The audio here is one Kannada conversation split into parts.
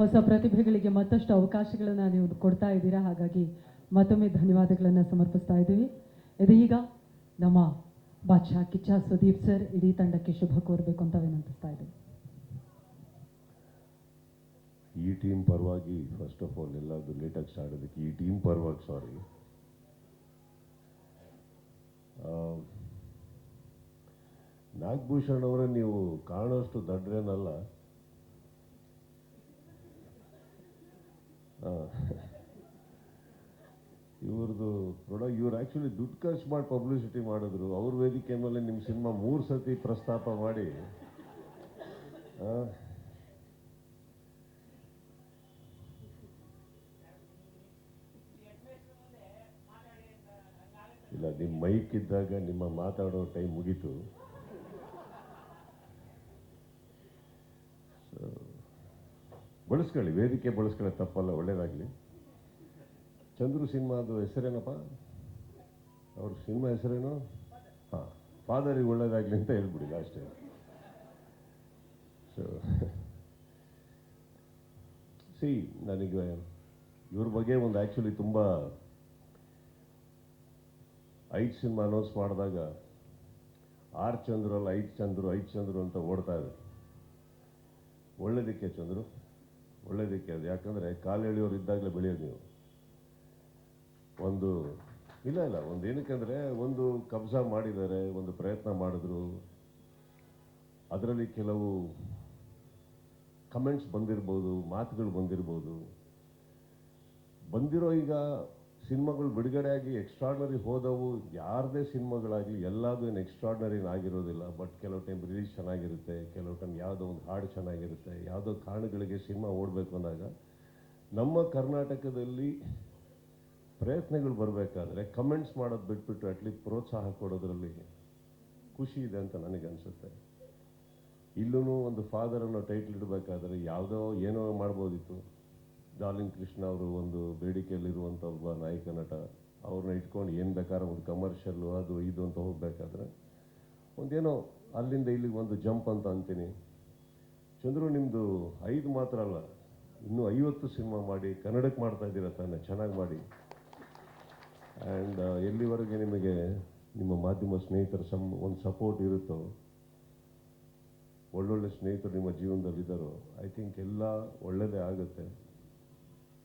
ಹೊಸ ಪ್ರತಿಭೆಗಳಿಗೆ ಮತ್ತಷ್ಟು ಅವಕಾಶಗಳನ್ನು ನೀವು ಕೊಡ್ತಾ ಇದ್ದೀರಾ? ಹಾಗಾಗಿ ಮತ್ತೊಮ್ಮೆ ಧನ್ಯವಾದಗಳನ್ನು ಸಮರ್ಪಿಸ್ತಾ ಇದ್ದೀವಿ. ಇದೀಗ ನಮ್ಮ ಬಾದ್ಶಾ ಕಿಚ್ಚ ಸುದೀಪ್ ಸರ್ ಇಡೀ ತಂಡಕ್ಕೆ ಶುಭ ಕೋರಬೇಕು ಅಂತ ವಿನಂತಿಸ್ತಾ ಇದ್ದೀವಿ. ಈ ಟೀಮ್ ಪರವಾಗಿ ಫಸ್ಟ್ ಆಫ್ ಆಲ್ ಎಲ್ಲಾದರೂ ಲೇಟಾಗಿ ಸ್ಟಾರ್ಟ್ ಆಗೋದಕ್ಕೆ ಈ ಟೀಮ್ ಪರವಾಗಿ ಸಾರಿ ನಾಗಭೂಷಣ್ ಅವರ ನೀವು ಕಾಣೋಷ್ಟು ದಡ್ರೇನಲ್ಲ. ಇವ್ರದ್ದು ಪ್ರೊಡಕ್ಟ್ ಇವ್ರು ಆ್ಯಕ್ಚುಲಿ ದುಡ್ಡು ಖರ್ಚು ಮಾಡಿ ಪಬ್ಲಿಸಿಟಿ ಮಾಡಿದ್ರು. ಅವ್ರ ವೇದಿಕೆ ಮೇಲೆ ನಿಮ್ಮ ಸಿನಿಮಾ ಮೂರು ಸತಿ ಪ್ರಸ್ತಾಪ ಮಾಡಿ. ಇಲ್ಲ ನಿಮ್ಮ ಮೈಕ್ ಇದ್ದಾಗ ನಿಮ್ಮ ಮಾತಾಡೋ ಟೈಮ್ ಮುಗೀತು. ಬಳಸ್ಕೊಳ್ಳಿ, ವೇದಿಕೆ ಬಳಸ್ಕೊಳ್ಳಿ ತಪ್ಪಲ್ಲ, ಒಳ್ಳೇದಾಗಲಿ. ಚಂದ್ರು ಸಿನಿಮಾದು ಹೆಸರೇನಪ್ಪ? ಅವ್ರ ಸಿನಿಮಾ ಹೆಸರೇನು? ಹಾಂ, ಫಾದರಿಗೆ ಒಳ್ಳೇದಾಗಲಿ ಅಂತ ಹೇಳ್ಬಿಡಿ ಲಾಸ್ಟೇ ಸೊ ಸಿ ನನಗೆ ಇವ್ರ ಬಗ್ಗೆ ಒಂದು ಆ್ಯಕ್ಚುಲಿ ತುಂಬ ಐದು ಸಿನಿಮಾ ಅನೌನ್ಸ್ ಮಾಡಿದಾಗ ಆರ್ ಚಂದ್ರು ಅಲ್ಲ ಐದು ಚಂದ್ರು ಐದು ಚಂದ್ರು ಅಂತ ಓಡ್ತಾ ಇದೆ. ಒಳ್ಳೇದಕ್ಕೆ ಚಂದ್ರು. ಒಳ್ಳೇದಕ್ಕೆ ಅದು. ಯಾಕಂದರೆ ಕಾಲು ಎಳೆಯೋರು ಇದ್ದಾಗಲೇ ಬೆಳೆಯೋದು ನೀವು. ಒಂದು, ಇಲ್ಲ ಇಲ್ಲ, ಒಂದು ಏನಕ್ಕೆಂದ್ರೆ ಒಂದು ಕಬ್ಜಾ ಮಾಡಿದ್ದಾರೆ, ಒಂದು ಪ್ರಯತ್ನ ಮಾಡಿದ್ರು. ಅದರಲ್ಲಿ ಕೆಲವು ಕಮೆಂಟ್ಸ್ ಬಂದಿರ್ಬೋದು, ಮಾತುಗಳು ಬಂದಿರ್ಬೋದು. ಬಂದಿರೋ ಈಗ ಸಿನಿಮಾಗಳು ಬಿಡುಗಡೆ ಆಗಿ ಎಕ್ಸ್ಟ್ರಾಡ್ನರಿ ಹೋದವು. ಯಾರದೇ ಸಿನಿಮಾಗಳಾಗಲಿ ಎಲ್ಲದೂ ಏನು ಎಕ್ಸ್ಟ್ರಾಡ್ನರಿನ ಆಗಿರೋದಿಲ್ಲ. ಬಟ್ ಕೆಲವು ಟೈಮ್ ರಿಲೀಸ್ ಚೆನ್ನಾಗಿರುತ್ತೆ. ಕೆಲವು ಟೈಮ್ ಯಾವುದೋ ಒಂದು ಹಾಡು ಚೆನ್ನಾಗಿರುತ್ತೆ. ಯಾವುದೋ ಕಾರಣಗಳಿಗೆ ಸಿನಿಮಾ ಓಡಬೇಕು ಅಂದಾಗ ನಮ್ಮ ಕರ್ನಾಟಕದಲ್ಲಿ ಪ್ರಯತ್ನಗಳು ಬರಬೇಕಾದ್ರೆ ಕಮೆಂಟ್ಸ್ ಮಾಡೋದು ಬಿಟ್ಬಿಟ್ಟು ಅಟ್ಲೀಸ್ಟ್ ಪ್ರೋತ್ಸಾಹ ಕೊಡೋದ್ರಲ್ಲಿ ಖುಷಿ ಇದೆ ಅಂತ ನನಗೆ ಅನಿಸುತ್ತೆ. ಇಲ್ಲೂ ಒಂದು ಫಾದರ್ ಅನ್ನೋ ಟೈಟ್ಲ್ ಇಡಬೇಕಾದ್ರೆ ಯಾವುದೋ ಏನೋ ಮಾಡ್ಬೋದಿತ್ತು. ಡಾರ್ಲಿಂಗ್ ಕೃಷ್ಣ ಅವರು ಒಂದು ಬೇಡಿಕೆಯಲ್ಲಿರುವಂಥ ಒಬ್ಬ ನಾಯಕ ನಟ, ಅವ್ರನ್ನ ಇಟ್ಕೊಂಡು ಏನು ಬೇಕಾದ್ರೆ ಒಂದು ಕಮರ್ಷಿಯಲ್ಲು ಅದು ಇದು ಅಂತ ಹೋಗಬೇಕಾದ್ರೆ ಒಂದೇನೋ ಅಲ್ಲಿಂದ ಇಲ್ಲಿಗೆ ಒಂದು ಜಂಪ್ ಅಂತ ಅಂತೀನಿ. ಚಂದ್ರು ನಿಮ್ಮದು ಐದು ಮಾತ್ರ ಅಲ್ಲ, ಇನ್ನೂ ಐವತ್ತು ಸಿನಿಮಾ ಮಾಡಿ, ಕನ್ನಡಕ್ಕೆ ಮಾಡ್ತಾ ಇದ್ದೀರ ತಾನೆ, ಚೆನ್ನಾಗಿ ಮಾಡಿ. ಆ್ಯಂಡ್ ಎಲ್ಲಿವರೆಗೆ ನಿಮಗೆ ನಿಮ್ಮ ಮಾಧ್ಯಮ ಸ್ನೇಹಿತರ ಸಮ್, ಒಂದು ಸಪೋರ್ಟ್ ಇರುತ್ತೋ, ಒಳ್ಳೊಳ್ಳೆ ಸ್ನೇಹಿತರು ನಿಮ್ಮ ಜೀವನದಲ್ಲಿದ್ದಾರೋ ಐ ಥಿಂಕ್ ಎಲ್ಲ ಒಳ್ಳೆಯದೇ ಆಗುತ್ತೆ.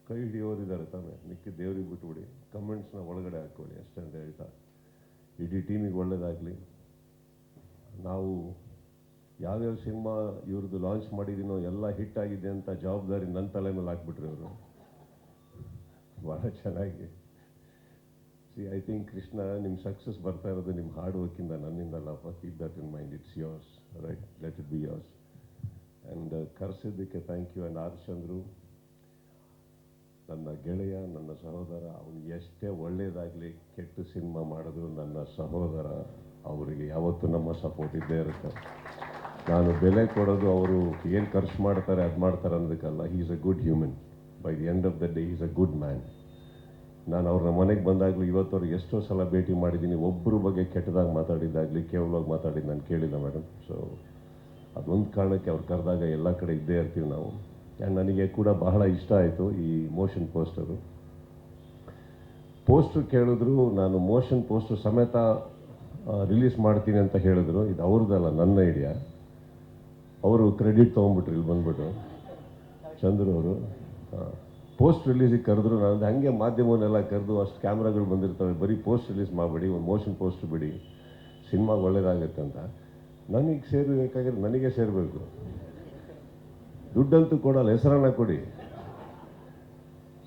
ಕೈ ಹಿಡಿಯೋರಿದ್ದಾರೆ ತಾನೆ ಮಿಕ್ಕಿ ದೇವ್ರಿಗೆ ಬಿಟ್ಬಿಡಿ. ಕಮೆಂಟ್ಸ್ನ ಒಳಗಡೆ ಹಾಕ್ಕೊಳ್ಳಿ ಅಷ್ಟೇ ಅಂತ ಹೇಳ್ತಾ. ಇಡೀ ಟೀಮಿಗೆ ಒಳ್ಳೆಯದಾಗಲಿ ನಾವು ಯಾವ್ಯಾವ ಸಿನಿಮಾ ಇವ್ರದ್ದು ಲಾಂಚ್ ಮಾಡಿದ್ದೀನೋ ಎಲ್ಲ ಹಿಟ್ ಆಗಿದೆ ಅಂತ ಜವಾಬ್ದಾರಿ ನನ್ನ ತಲೆ ಮೇಲೆ ಹಾಕ್ಬಿಟ್ರಿ ಅವರು ಭಾಳ ಚೆನ್ನಾಗಿ. ಸಿ ಐ ಥಿಂಕ್ ಕೃಷ್ಣ ನಿಮ್ಮ ಸಕ್ಸಸ್ ಬರ್ತಾ ಇರೋದು ನಿಮ್ಮ ಹಾರ್ಡ್ ವರ್ಕಿಂದ ನನ್ನಿಂದಲ್ಲಪ್ಪ keep that in mind it's yours right let it be yours and ಕರೆಸಿದ್ದಕ್ಕೆ thank you and R Chandru ನನ್ನ ಗೆಳೆಯ, ನನ್ನ ಸಹೋದರ, ಅವನು ಎಷ್ಟೇ ಒಳ್ಳೆಯದಾಗಲಿ ಕೆಟ್ಟ ಸಿನಿಮಾ ಮಾಡಿದ್ರು ನನ್ನ ಸಹೋದರ ಅವರಿಗೆ ಯಾವತ್ತೂ ನಮ್ಮ ಸಪೋರ್ಟ್ ಇದ್ದೇ ಇರುತ್ತೆ. ನಾನು ಬೆಲೆ ಕೊಡೋದು ಅವರು ಏನು ಖರ್ಚು ಮಾಡ್ತಾರೆ, ಅದು ಮಾಡ್ತಾರೆ ಅನ್ನೋದಕ್ಕಲ್ಲ is a good human by the end of the day is a good man ನಾನು ಅವ್ರನ್ನ ಮನೆಗೆ ಬಂದಾಗಲೂ ಇವತ್ತವ್ರಿಗೆ ಎಷ್ಟೋ ಸಲ ಭೇಟಿ ಮಾಡಿದ್ದೀನಿ ಒಬ್ಬರ ಬಗ್ಗೆ ಕೆಟ್ಟದಾಗಿ ಮಾತಾಡಿದ್ದಾಗಲಿ, ಕೇವಲವಾಗಿ ಮಾತಾಡಿದ್ದು ನಾನು ಕೇಳಿಲ್ಲ ಮೇಡಮ್ ಸೊ ಅದೊಂದು ಕಾರಣಕ್ಕೆ ಅವ್ರು ಕರೆದಾಗ ಎಲ್ಲ ಕಡೆ ಇದ್ದೇ ಇರ್ತೀವಿ ನಾವು. ನನಗೆ ಕೂಡ ಬಹಳ ಇಷ್ಟ ಆಯಿತು ಈ ಮೋಷನ್ ಪೋಸ್ಟರು ಪೋಸ್ಟರ್ ಕೇಳಿದ್ರು, ನಾನು ಮೋಷನ್ ಪೋಸ್ಟರ್ ಸಮೇತ ರಿಲೀಸ್ ಮಾಡ್ತೀನಿ ಅಂತ ಹೇಳಿದ್ರು. ಇದು ಅವ್ರದ್ದಲ್ಲ, ನನ್ನ ಐಡಿಯಾ ಅವರು ಕ್ರೆಡಿಟ್ ತೊಗೊಂಡ್ಬಿಟ್ರು, ಇಲ್ಲಿ ಬಂದ್ಬಿಟ್ಟು. ಚಂದ್ರು ಅವರು ಪೋಸ್ಟ್ ರಿಲೀಸಿಗೆ ಕರೆದ್ರು. ನಾನು ಹಂಗೆ ಮಾಧ್ಯಮವನ್ನೆಲ್ಲ ಕರೆದು, ಅಷ್ಟು ಕ್ಯಾಮ್ರಾಗಳು ಬಂದಿರ್ತವೆ. ಬರೀ ಪೋಸ್ಟ್ ರಿಲೀಸ್ ಮಾಡಿಬಿಡಿ, ಒಂದು ಮೋಷನ್ ಪೋಸ್ಟ್ ಬಿಡಿ. ಸಿನಿಮಾಗೆ ಒಳ್ಳೇದಾಗುತ್ತೆ ಅಂತ. ನನಗೆ ಸೇರಬೇಕಾಗಿದ್ರೆ ನನಗೆ ಸೇರಬೇಕು. ದುಡ್ಡಂತೂ ಕೊಡಲ್ಲ, ಹೆಸರನ್ನ ಕೊಡಿ.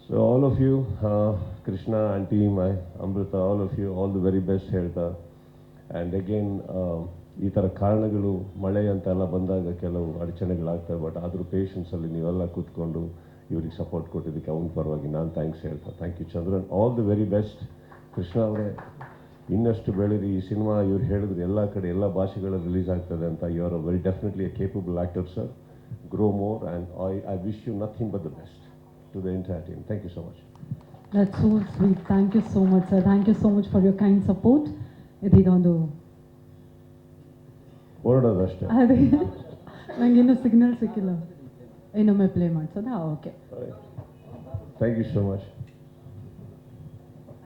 So all of you Krishna and team I Amrutha all of you all the very best ಹೇಳ್ತಾ. ಆ್ಯಂಡ್ ಅಗೇನ್ ಈ ಥರ ಕಾರಣಗಳು, ಮಳೆ ಅಂತೆಲ್ಲ ಬಂದಾಗ ಕೆಲವು ಅಡಚಣೆಗಳಾಗ್ತವೆ ಬಟ್ ಆದರೂ ಪೇಷನ್ಸಲ್ಲಿ ನೀವೆಲ್ಲ ಕೂತ್ಕೊಂಡು ಇವ್ರಿಗೆ ಸಪೋರ್ಟ್ ಕೊಟ್ಟಿದ್ದಕ್ಕೆ ಅವನ ಪರವಾಗಿ ನಾನು ಥ್ಯಾಂಕ್ಸ್ ಹೇಳ್ತಾ. Thank you Chandran. All the very best Krishna ಅವರೇ, ಇನ್ನಷ್ಟು ಬೆಳೀರಿ. ಈ ಸಿನಿಮಾ ಇವ್ರು ಹೇಳಿದ್ರು ಎಲ್ಲ ಕಡೆ ಎಲ್ಲ ಭಾಷೆಗಳಲ್ಲಿ ರಿಲೀಸ್ ಆಗ್ತದೆ ಅಂತ. You are very definitely a capable actor sir grow more and I, I wish you nothing but the best to the entire team. Thank you so much. That's so sweet. Thank you so much, sir. Thank you so much for your kind support. ಇದೀಗ ಒಂದು ಹೊರಡೋದಷ್ಟೇ ಅದೇ ನಂಗೆ ಇನ್ನೂ ಸಿಗ್ನಲ್ ಸಿಕ್ಕಿಲ್ಲ ಇನ್ನೊಮ್ಮೆ play ಮಾಡಿಸೋದಾ okay thank you so much